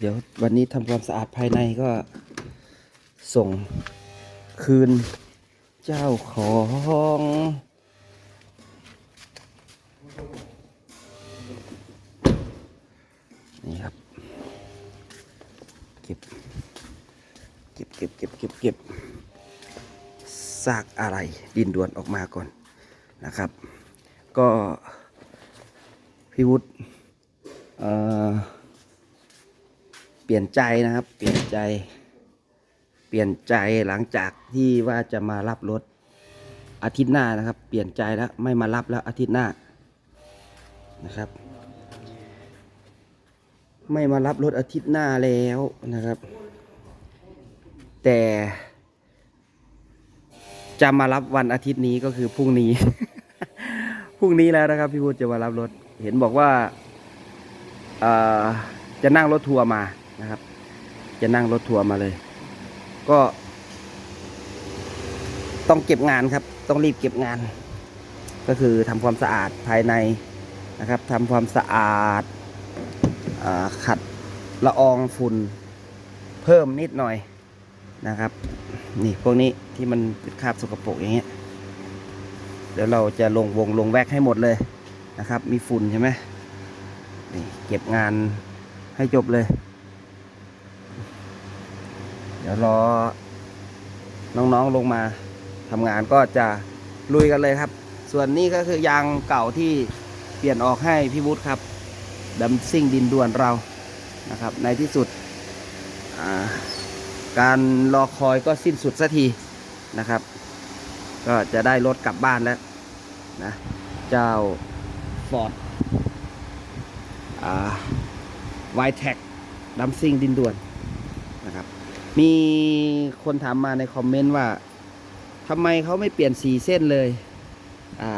เดี๋ยววันนี้ทำความสะอาดภายในก็ส่งคืนเจ้าของนี่ครับ เก็บ เก็บเก็บเก็บเก็บเก็บซากอะไรดินดวนออกมาก่อนนะครับ ก็พี่วุฒิเอ่อ เปลี่ยนใจนะครับ เปลี่ยนใจ เปลี่ยนใจหลังจากที่ว่าจะมารับรถอาทิตย์หน้านะครับ เปลี่ยนใจแล้วไม่มารับแล้วอาทิตย์หน้านะครับ ไม่มารับรถอาทิตย์หน้าแล้วนะครับ แต่ จะมารับวันอาทิตย์นี้ก็คือพรุ่งนี้พรุ่งนี้แล้วนะครับพี่วุฒิจะมารับรถ เห็นบอกว่าจะนั่งรถทัวร์มา นะครับ จะนั่งรถทัวร์มาเลย ก็ ต้องเก็บงานครับ ต้องรีบเก็บงาน ก็คือทำความสะอาดภายในนะครับทำความสะอาดอาขัดละอองฝุ่นเพิ่มนิดหน่อยนะครับ นี่พวกนี้ที่มันเป็นคราบสกปรกอย่างเงี้ยเดี๋ยวเราจะลงวงลงแวกให้หมดเลยนะครับ มีฝุ่นใช่ไหมนี่เก็บงานให้จบเลย ดี๋ยวรอ น้องๆลงมาทำงานก็จะลุยกันเลยครับ ส่วนนี้ก็คือยางเก่าที่เปลี่ยนออกให้พี่วุฒิครับดัมซิ่งดินด่วนเรานะครับ ในที่สุดาการรอคอยก็สิ้นสุดสักทีนะครับ ก็จะได้รถกลับบ้านแล้วนะเจ้า Ford อ่า y t e c ดัมซิ่งดินด่วนนะครับ มีคนถามมาในคอมเมนต์ว่าทำไมเขาไม่เปลี่ยนสีเส้นเลย อ่า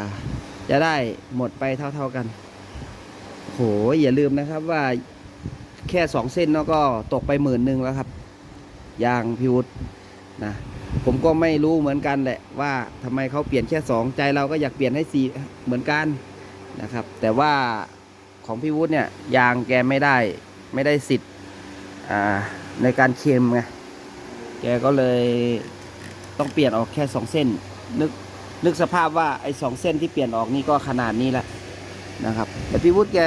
จะได้หมดไปเท่า ๆกัน โห อย่าลืมนะครับว่าแค่สองเส้นเนาะก็ตกไปหมื่นหนึ่งแล้วครับ ยางพิวุฒนะ ผมก็ไม่รู้เหมือนกันแหละว่าทำไมเขาเปลี่ยนแค่สองใจเราก็อยากเปลี่ยนให้สีเหมือนกันนะครับ แต่ว่าของพี่วุฒิเนี่ยยางแกไม่ได้ไม่ได้สิทธิ์อ่าในการเค็มไง แกก็เลยต้องเปลี่ยนออกแค่สองเส้น นึกนึกสภาพว่าไอ้สองเส้นที่เปลี่ยนออกนี่ก็ขนาดนี้แหละนะครับ แต่พี่วุฒิแก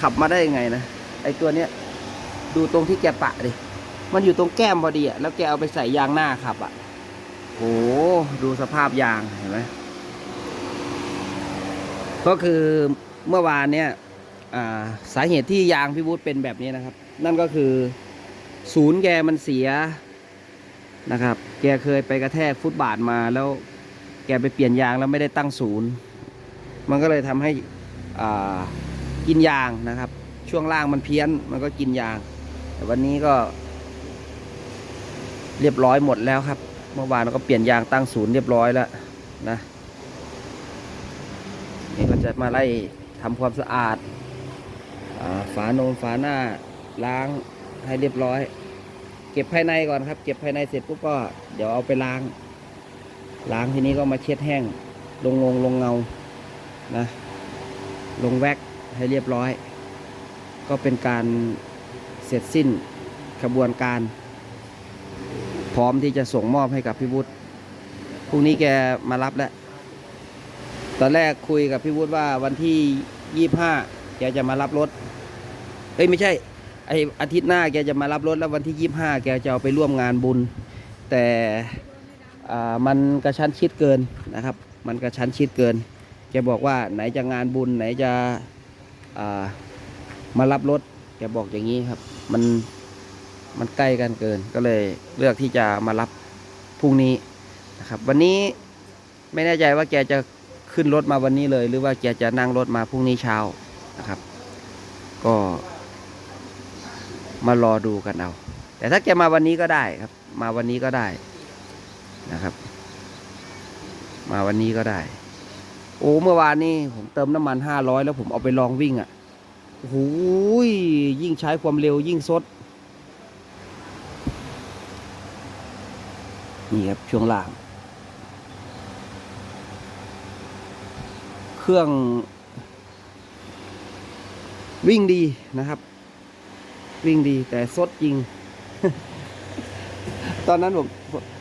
ขับมาได้ยังไงนะไอ้ตัวเนี้ยดูตรงที่แกปะดิมันอยู่ตรงแก้มพอดีอะแล้วแกเอาไปใส่ยางหน้าขับอะโหดูสภาพยางเห็นไหมก็คือเมื่อวานเนี่ยอ่าสาเหตุที่ยางพี่วุฒิเป็นแบบนี้นะครับ นั่นก็คือ ศูนย์แกมันเสียนะครับ แกเคยไปกระแทกฟุตบาทมาแล้วแกไปเปลี่ยนยางแล้วไม่ได้ตั้งศูนย์ มันก็เลยทำให้กินยางนะครับ ช่วงล่างมันเพี้ยนมันก็กินยาง แต่วันนี้ก็ เรียบร้อยหมดแล้วครับ เมื่อวานเราก็เปลี่ยนยางตั้งศูนย์เรียบร้อยแล้วนะนี่ก็จะมาไล่ทำความสะอาดอาฝาโนมฝาหน้าล้าง ให้เรียบร้อย เก็บภายในก่อนครับ เก็บภายในเสร็จปุ๊บก็เดี๋ยวเอาไปล้าง ล้างทีนี้ก็มาเช็ดแห้ง ลงงงลงเงานะลงแว็กให้เรียบร้อย ก็เป็นการเสร็จสิ้นกระบวนการ พร้อมที่จะส่งมอบให้กับพี่วุฒิพรุ่งนี้แกมารับแล้วตอนแรกคุยกับพี่วุฒิว่าวันที่ยี่ห้าแกจะมารับรถ เอ้ยไม่ใช่ ไออาทิตย์หน้าแกจะมารับรถแล้ววันที่ยี่ห้าแกจะเอาไปร่วมงานบุญ แต่อ่ามันกระชั้นชิดเกินนะครับ มันกระชั้นชิดเกิน แกบอกว่าไหนจะงานบุญไหนจะอ่ามารับรถแกบอกอย่างนี้ครับ มันมันใกล้กันเกิน ก็เลยเลือกที่จะมารับพรุ่งนี้นะครับ วันนี้ไม่แน่ใจว่าแกจะขึ้นรถมาวันนี้เลย หรือว่าแกจะนั่งรถมาพรุ่งนี้เช้านะครับ ก็ารอดูกันเอา แต่ถ้าแกมาวันนี้ก็ได้ครับ มาวันนี้ก็ได้นะครับ มาวันนี้ก็ได้ โอ้เมื่อวานนี้ผมเติมน้ำมันห้าร้อยแล้วผมเอาไปลองวิ่งอะ่ะโอ้โหยิ่งใช้ความเร็วยิ่งซดนี่ครับช่วงล่าง เครื่องวิ่งดีนะครับ วิ่งดีแต่ซดจริง ตอนนั้นผม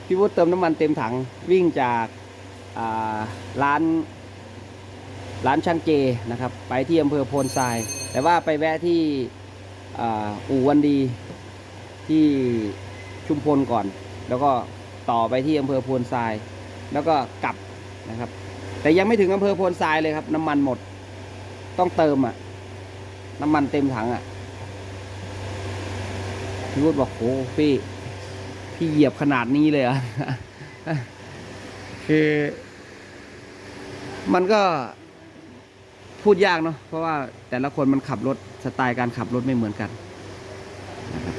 พี่วุฒิเติมน้ำมันเต็มถังวิ่งจาการ้านร้านช่างเจนะครับ ไปที่อำเภอโพนทราย แต่ว่าไปแวะที่ออู่วันดีที่ชุมพลก่อน แล้วก็ต่อไปที่อำเภอโพนทราย แล้วก็กลับนะครับ แต่ยังไม่ถึงอำเภอโพนทรายเลยครับ น้ำมันหมด ต้องเติมอะ น้ำมันเต็มถังอะ พี่วุฒิบอกโอ้พี่พี่เหยียบขนาดนี้เลยอะคือ มันก็พูดยากเนาะเพราะว่าแต่ละคนมันขับรถสไตล์การขับรถไม่เหมือนกันนะครับ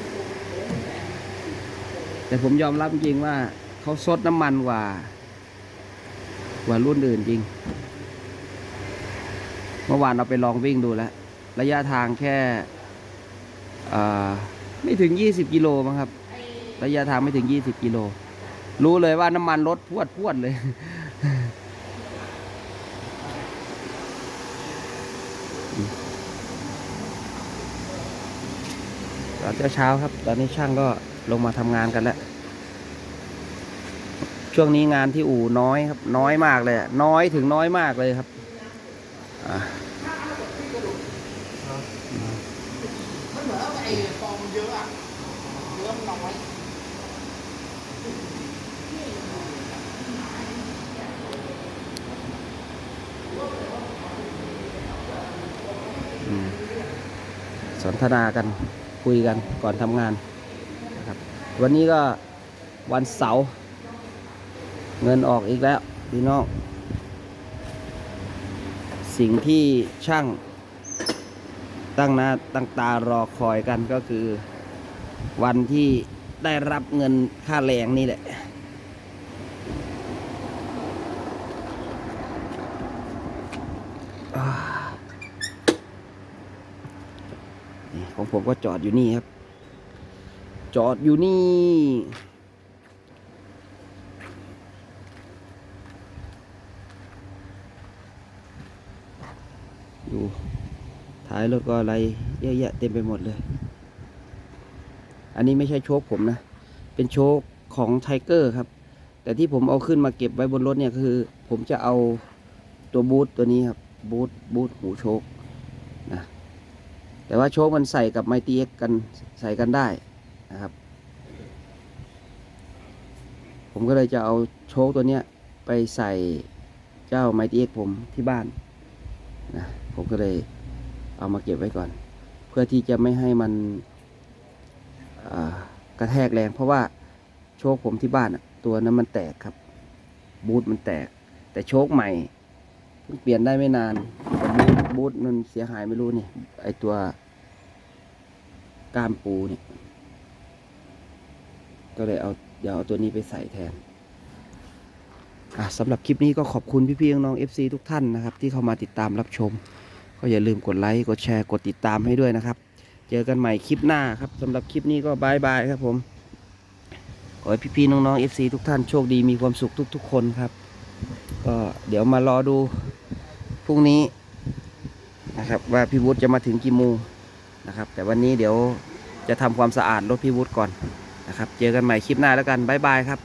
แต่ผมยอมรับจริงว่าเขาซดน้ำมันกว่า กว่ารุ่นอื่นจริง เมื่อวานเราไปลองวิ่งดูแล้ว ระยะทางแค่อ่า ไม่ถึง 20 กิโลมั้งครับ ระยะทางไม่ถึง 20 กิโล รู้เลยว่าน้ำมันลดพวดพวดเลย ตอนเช้าๆครับ ตอนนี้ช่างก็ลงมาทำงานกันแล้ว ช่วงนี้งานที่อู่น้อยครับ น้อยมากเลย น้อยถึงน้อยมากเลยครับอ่า มันเหมือนไอ้ฟองเยอะอะเยอะมันน้อย อืม สนทนากันคุยกันก่อนทำงานนะครับ วันนี้ก็วันเสาร์เงินออกอีกแล้วพี่น้องสิ่งที่ช่างตั้งหน้าตั้งตารอคอยกันก็คือ วันที่ได้รับเงินค่าแรงนี่แหละ นี่ของ ผมก็จอดอยู่นี่ครับ จอดอยู่นี่อยู่ท้ายรถก็อะไรเยอะแยะเต็มไปหมดเลย อันนี้ไม่ใช่โชคผมนะ เป็นโชคของไทเกอร์ครับ แต่ที่ผมเอาขึ้นมาเก็บไว้บนรถเนี่ยคือ ผมจะเอาตัวบูทตัวนี้ครับ บูทบูทหูโชคนะ แต่ว่าโชคมันใส่กับไมตีเอ็กกันใส่กันได้นะครับ ผมก็เลยจะเอาโชคตัวเนี้ยไปใส่เจ้าไมตีเอ็กผมที่บ้านนะผมก็เลยเอามาเก็บไว้ก่อน เพื่อที่จะไม่ให้มันกระแทกแรง เพราะว่าโชคผมที่บ้านตัวนั้นมันแตกครับ บูทมันแตก แต่โชคใหม่เพิ่งเปลี่ยนได้ไม่นาน บูทมันเสียหายไม่รู้นี่ ไอตัวก้ามปูเนี่ยก็เลยเอาเดี๋ยวเอาตัวนี้ไปใส่แทนสำหรับคลิปนี้ก็ขอบคุณพี่ๆน้องๆ FC ทุกท่านนะครับ ที่เข้ามาติดตามรับชม ก็อย่าลืมกดไลค์กดแชร์กดติดตามให้ด้วยนะครับ เจอกันใหม่คลิปหน้าครับสำหรับคลิปนี้ก็บายบายครับผม ขอให้พี่ๆน้องๆ FC ทุกท่านโชคดีมีความสุขทุกๆ คนครับ ก็เดี๋ยวมารอดูพรุ่งนี้ นะครับ ว่าพี่วุฒิจะมาถึงกี่โมงนะครับ แต่วันนี้เดี๋ยวจะทำความสะอาดรถพี่วุฒิก่อนนะครับ เจอกันใหม่คลิปหน้าแล้วกันบายบายครับ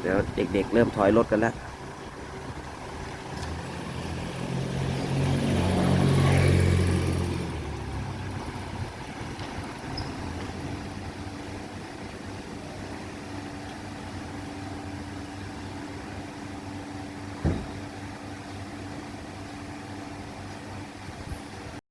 เดี๋ยวเด็กๆเริ่มถอยรถกันแล้ว